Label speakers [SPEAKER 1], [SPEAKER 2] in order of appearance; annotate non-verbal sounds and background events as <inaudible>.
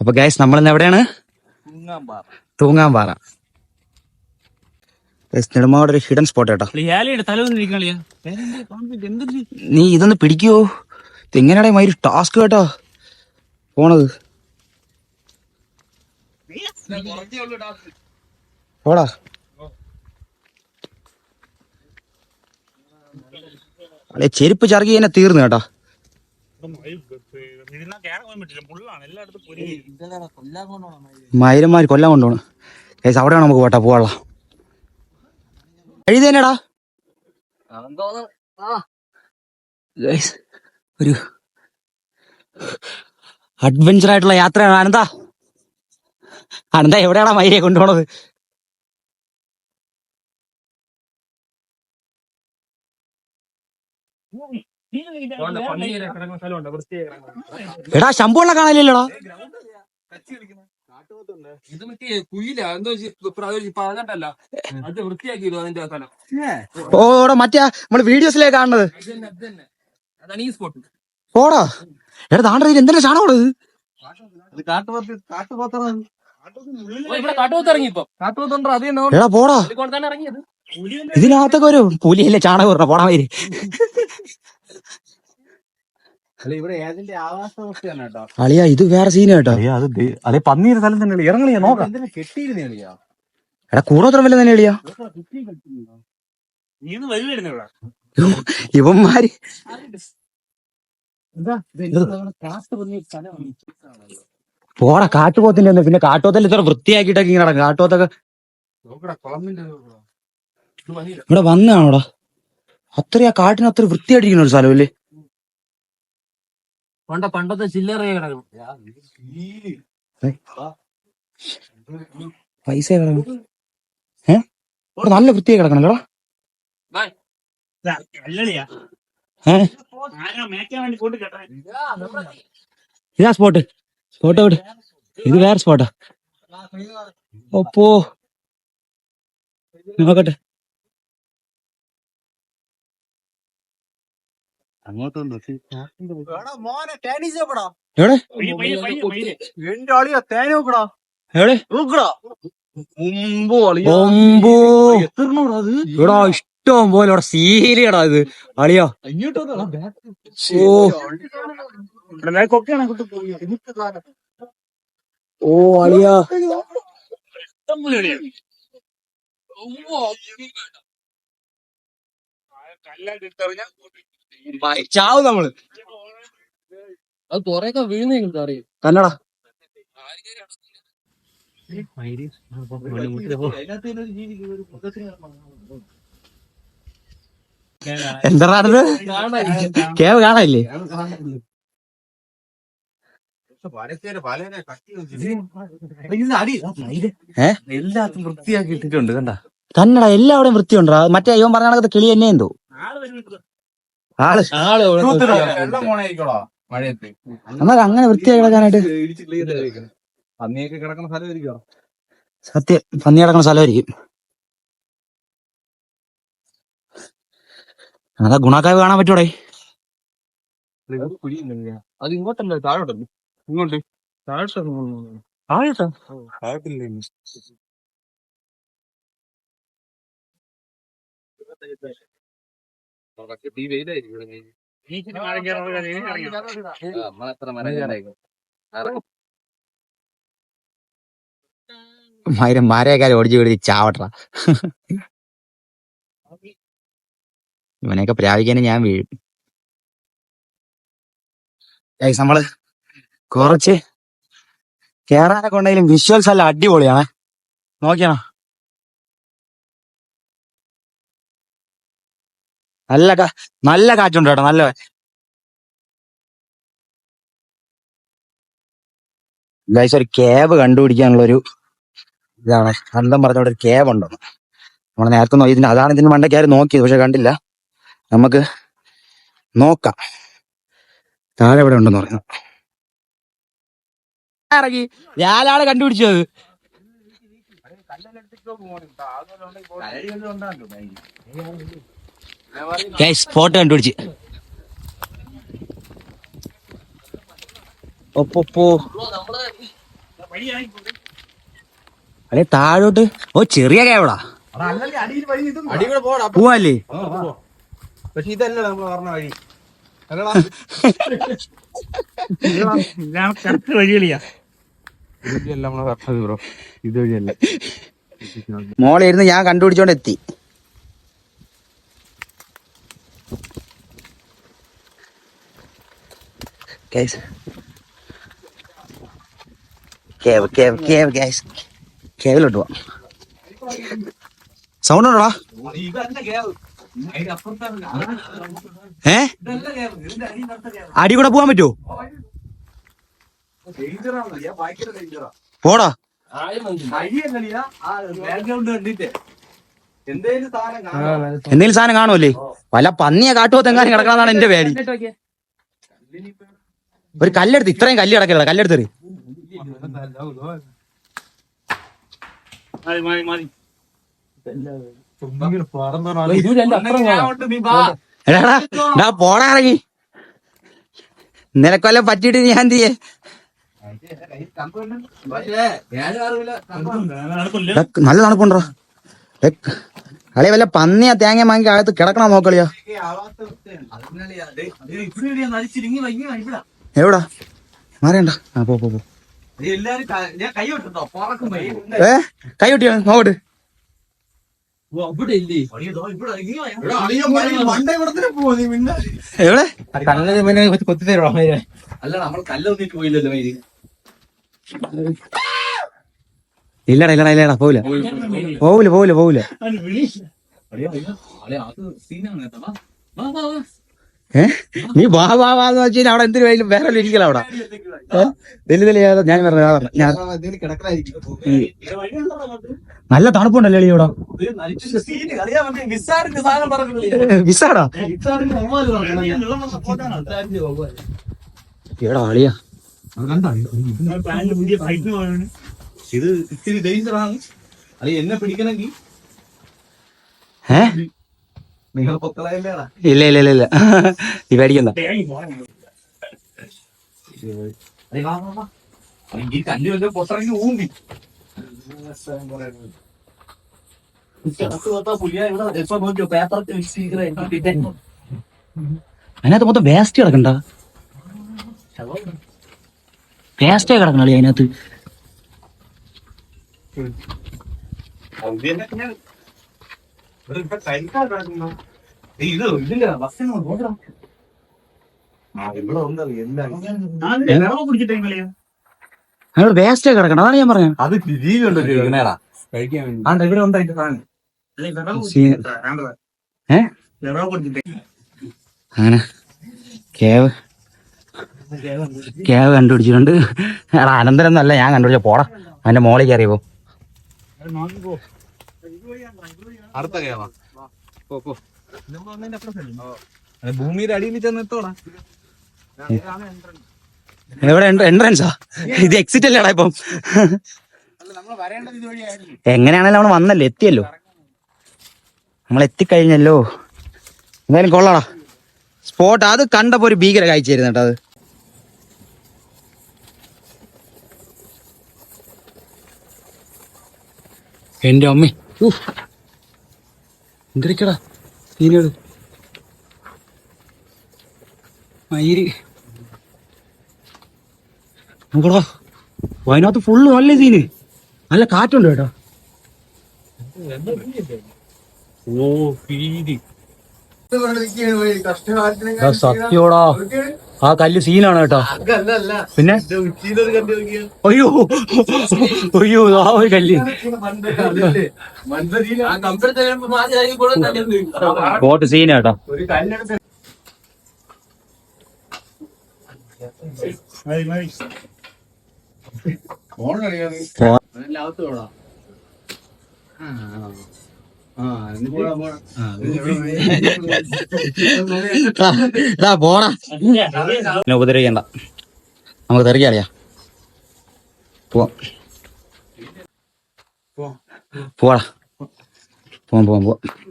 [SPEAKER 1] അപ്പൊ ഗൈസ് നമ്മൾ ഇന്ന് എവിടെയാണ്? തൂങ്ങാൻ പാറ ഗൈസ് നെടുമാവിടെ ഒരു ഹിഡൻ സ്പോട്ട് കേട്ടോ നീ ഇതൊന്ന് പിടിക്കുവോ ഇതെങ്ങനെയാടെ മൈ ടാസ്ക് കേട്ടോ. പോണത്. പോടാ. അല്ലെ ചെരുപ്പ് ചറുകി എന്നെ തീർന്നു കേട്ടോ.
[SPEAKER 2] മുള്ളാണ് കൊല്ലം പൊരി
[SPEAKER 1] മയിലന്മാര് കൊല്ലാൻ കൊണ്ടുപോണ്. കേസ് അവിടെയാണ് നമുക്ക് പോട്ടാ പോവാള എഴുതേനടാ ഗൈസ് ഒരു അഡ്വഞ്ചർ ആയിട്ടുള്ള യാത്രയാണ്. ആനന്ദ ആനന്ദ എവിടെയാണ് മയിലെ കൊണ്ടുപോണത്? എടാ ശമ്പുള്ള കാണാനില്ലടാ
[SPEAKER 3] ഇത് മറ്റേ കുയില. എന്തോ പറഞ്ഞിട്ടല്ല. അത് വൃത്തിയാക്കിയല്ലോ അതിന്റെ സ്ഥലം
[SPEAKER 1] ഓ എടാ മറ്റേ നമ്മൾ വീഡിയോസിലേ കാണുന്നത്.
[SPEAKER 3] അതാണ് ഈ സ്പോട്ട്
[SPEAKER 1] പോടാ. എടാ താണ്ട എന്തിനാ ചാണകത്
[SPEAKER 3] ഇവിടെ കാട്ടുപോത്ത് ഇറങ്ങി ഇപ്പൊ. കാട്ടുപോത്തുണ്ടോ അത് തന്നെ
[SPEAKER 1] എടാ പോടാ.
[SPEAKER 3] തന്നെ ഇറങ്ങിയത്.
[SPEAKER 1] ഇതിനകത്തൊക്കെ ഒരു പുലിയല്ലേ ചാണകം പോടാ
[SPEAKER 2] മയിൽ <laughs>
[SPEAKER 1] അളിയാ ഇത് വേറെ സീന കേട്ടോ.
[SPEAKER 2] അത് അല്ലെ പന്നീര് സ്ഥലം തന്നെ ഇറങ്ങളിയാ നോക്കാം.
[SPEAKER 1] എടാ കൂടോത്രം വല്ല തന്നെ
[SPEAKER 2] ഇവിടെ
[SPEAKER 1] ഇവന്മാര്. പോടാ കാട്ടുപോത്തിന്റെ ഒന്ന് പിന്നെ കാട്ടുപോത്തല്ല ഇത്ര വൃത്തിയാക്കിയിട്ടൊക്കെ ഇങ്ങനെ നടക്കും കാട്ടുപോത്തൊക്കെ ഇവിടെ. വന്നാണോടാ അത്രയും ആ കാട്ടിന് അത്ര വൃത്തിയായിട്ടിരിക്കുന്ന ഒരു സ്ഥലമല്ലേ
[SPEAKER 3] പണ്ട പണ്ടത്തെ ചില്ലറ കിടക്കണം
[SPEAKER 1] പൈസ കിടക്കണം ഏ? ഇവിടെ നല്ല വൃത്തിയായി
[SPEAKER 2] കേട്ടെ
[SPEAKER 1] ഇതാ സ്പോട്ട് സ്പോട്ട് വിട് ഇത് വേറെ സ്പോട്ടാ ഒപ്പോ. നോക്കട്ടെ. ഇവിടെ ഇഷ്ടം പോലെ ഇവിടെ സീലിയടാ ഇത് അളിയോ ഓ ഓ അളിയാ ചാവും നമ്മൾ.
[SPEAKER 3] അത് കൊറേയൊക്കെ വീഴുന്ന അറിയും?
[SPEAKER 1] തന്നടാ എന്താണത് കേവ് കാണാനില്ലേ? ഏ?
[SPEAKER 2] എല്ലാത്തും വൃത്തിയാക്കി ഇട്ടിട്ടുണ്ട് കണ്ട.
[SPEAKER 1] തന്നടാ എല്ലാവിടെയും വൃത്തിയുണ്ടോ മറ്റേ അയ്യോ പറഞ്ഞ കണക്കത്തെ കിളി തന്നെ എന്തോ?
[SPEAKER 2] ആൾ
[SPEAKER 1] എന്നാൽ അങ്ങനെ വൃത്തിയായി കിടക്കാനായിട്ട്
[SPEAKER 2] പന്നിയൊക്കെ കിടക്കുന്ന സ്ഥലമായിരിക്കോ
[SPEAKER 1] സത്യം പന്നി കിടക്കുന്ന സ്ഥലമായിരിക്കും. അതാ ഗുണക്കാവ് കാണാൻ പറ്റൂടെ?
[SPEAKER 3] അത് ഇങ്ങോട്ടല്ല താഴോട്ടല്ലേ
[SPEAKER 2] ഇങ്ങോട്ട്.
[SPEAKER 3] താഴോട്ടാ ഈ വെയിലായിരിക്കും നമ്മളത്ര മനകാരായിരിക്കും
[SPEAKER 1] മരം മാരേക്കാരെ ഓടിച്ചു കൂടി ചാവട്ട ഇവനെയൊക്കെ പ്രാപിക്കാനും ഞാൻ വീഴും. നമ്മൾ കുറച്ച് കേറാനൊക്കെ ഉണ്ടെങ്കിലും വിഷ്വൽസ് എല്ലാം അടിപൊളിയാണ്. നോക്കിയാ നല്ല നല്ല കാറ്റുണ്ട് കേട്ടോ നല്ല ഗൈസ് ഒരു ക്യാബ് കണ്ടുപിടിക്കാനുള്ള ഒരു ഇതാണ്. അന്തം പറഞ്ഞവിടെ ഒരു കേവ് ഉണ്ടെന്ന് നമ്മൾ നേരത്തെ നോക്കി ഇതിന് അതാണ് ഇതിന് മണ്ടയ്ക്കാരും നോക്കിയത് പക്ഷെ കണ്ടില്ല. നമുക്ക് നോക്കാം. താഴെ എവിടെ ഉണ്ടെന്ന് പറയുന്നു ഇറങ്ങി ഞാനാണ് കണ്ടുപിടിച്ചത്. സ്പോട്ട് കണ്ടുപിടിച്ച്. ഒപ്പോ അല്ലെ താഴോട്ട്. ഓ ചെറിയ കേവടാ
[SPEAKER 2] പോടാ
[SPEAKER 1] പോവാല്ലേ?
[SPEAKER 2] പക്ഷെ ഇതല്ല നമ്മൾ പറഞ്ഞ വഴി.
[SPEAKER 4] കറക്റ്റ് വഴികളിയാ
[SPEAKER 2] നമ്മളെ ബ്രോ ഇത് വഴിയല്ല
[SPEAKER 1] മോളെ ഞാൻ കണ്ടുപിടിച്ചോണ്ട് എത്തി. Guys. Cave cave cave guys കേവിലോട്ട് പോവാം സൗണ്ട് ഉണ്ടോടാ? ഏ? അടി കൂടെ പോവാൻ പറ്റുമോ പോടാ. എന്തേലും സാധനം കാണുമല്ലേ വല്ല പന്നിയെ കാട്ടുപോ തെങ്ങാനും കിടക്കണമെന്നാണ് എന്റെ പേടി. ഒരു കല്ലെടുത്ത് ഇത്രയും കല്ല് കിടക്കില്ല?
[SPEAKER 4] മതി
[SPEAKER 1] എടാ ഡാ പോടാ ഇറങ്ങി. നിനക്കൊല്ലം പറ്റിയിട്ട് ഞാൻ എന്ത് ചെയ്യേ? നല്ല തണുപ്പുണ്ടോ? കളി വല്ല പന്നിയാ തേങ്ങ വാങ്ങി അകത്ത് കിടക്കണോ നോക്കളിയാ എവിടാ? മാറിയണ്ട ആ പോ പോ ഏ കൈ നോക്കട്ട് എവിടെ?
[SPEAKER 3] അല്ല നമ്മൾ കല്ലൊന്നിട്ട് പോയില്ലല്ലോ
[SPEAKER 1] ഇല്ലടാ ഇല്ലടാ ഇല്ലടാ പോവില്ല. പോവില്ല പോവില്ല പോവില്ല. ഏ? നീ വാ വാ വാ എന്ന് വെച്ചാൽ അവിടെ എന്തിനു വേലും വേറെ ഇരിക്കല അവിടെ? വലിയ വലിയ ഞാൻ പറഞ്ഞു ഞാൻ നല്ല തണുപ്പുണ്ടല്ലേ ഇവിടെ? വിസാടാ. എടാ അളിയാ.
[SPEAKER 2] ഇത് ഇത്തിരി ഡേഞ്ചറാണ് അത് എന്നെ പിടിക്കണമെങ്കിൽ നിങ്ങൾ പൊക്കളയല്ലേടാ.
[SPEAKER 1] ഇല്ല ഇല്ല ഇല്ല ഇല്ല. നീ പേടിക്കണ്ട.
[SPEAKER 2] ഈ കല്ല് വല്ല പൊട്ടറങ്ങി ഊമ്പി
[SPEAKER 1] അതിനകത്ത് മൊത്തം വേസ്റ്റ് കിടക്കണ്ട. വേസ്റ്റേ കിടക്കണല്ലേ അതിനകത്ത്.
[SPEAKER 2] ഇത് ഇതില്ല ബസ്സിന്
[SPEAKER 1] വേസ്റ്റേ കിടക്കണം. അതാണ് ഞാൻ പറഞ്ഞത്.
[SPEAKER 2] അത് കഴിക്കാൻ സാധനം
[SPEAKER 1] അങ്ങനെ. കേവ്. കേവ് കണ്ടുപിടിച്ചിട്ടുണ്ട്. അനന്തരം എന്നല്ല ഞാൻ കണ്ടുപിടിച്ച പോടാ. അവന്റെ മോളിൽ കയറിയപ്പോ
[SPEAKER 2] അടുത്ത കേവാ പോ പോ. ഭൂമിയുടെ അടിയിൽ ചെന്ന് എത്തോടാ
[SPEAKER 1] എവിടെ? എൻട്രൻസാ ഇത് എക്സിറ്റ് അല്ലേടാ ഇപ്പം? എങ്ങനെയാണല്ലോ നമ്മൾ വന്നല്ലോ എത്തിയല്ലോ. നമ്മൾ എത്തിക്കഴിഞ്ഞല്ലോ. എന്തായാലും കൊള്ളാടാ. സ്പോട്ട് അത് കണ്ടപ്പോ ഒരു ഭീകര കാഴ്ചയായിരുന്നു കേട്ടോ അത്. എന്റെ അമ്മേ. എന്തിരിക്കടാ? സീനുകൾ മയിര്. നോക്കടാ. അതിനകത്ത് ഫുള്ള് നല്ല സീന് നല്ല കാറ്റുണ്ട് കേട്ടോ.
[SPEAKER 4] ഓ
[SPEAKER 1] സത്യോടാ. ആ കല്ല് സീനാണ് കേട്ടോ. പിന്നെ? അയ്യോ. അയ്യോ ആ ഒരു കല്ല് ബോട്ട് സീന കേട്ടോ.
[SPEAKER 4] ഫോൺ അറിയാതെ ഫോൺ
[SPEAKER 1] എടാ, പോടാ ഉപദ്രവിക്കണ്ട. നമുക്ക് തെറിയാളിയാ പോവാം പോവാടാ പോവാം പോവാം പോവാം.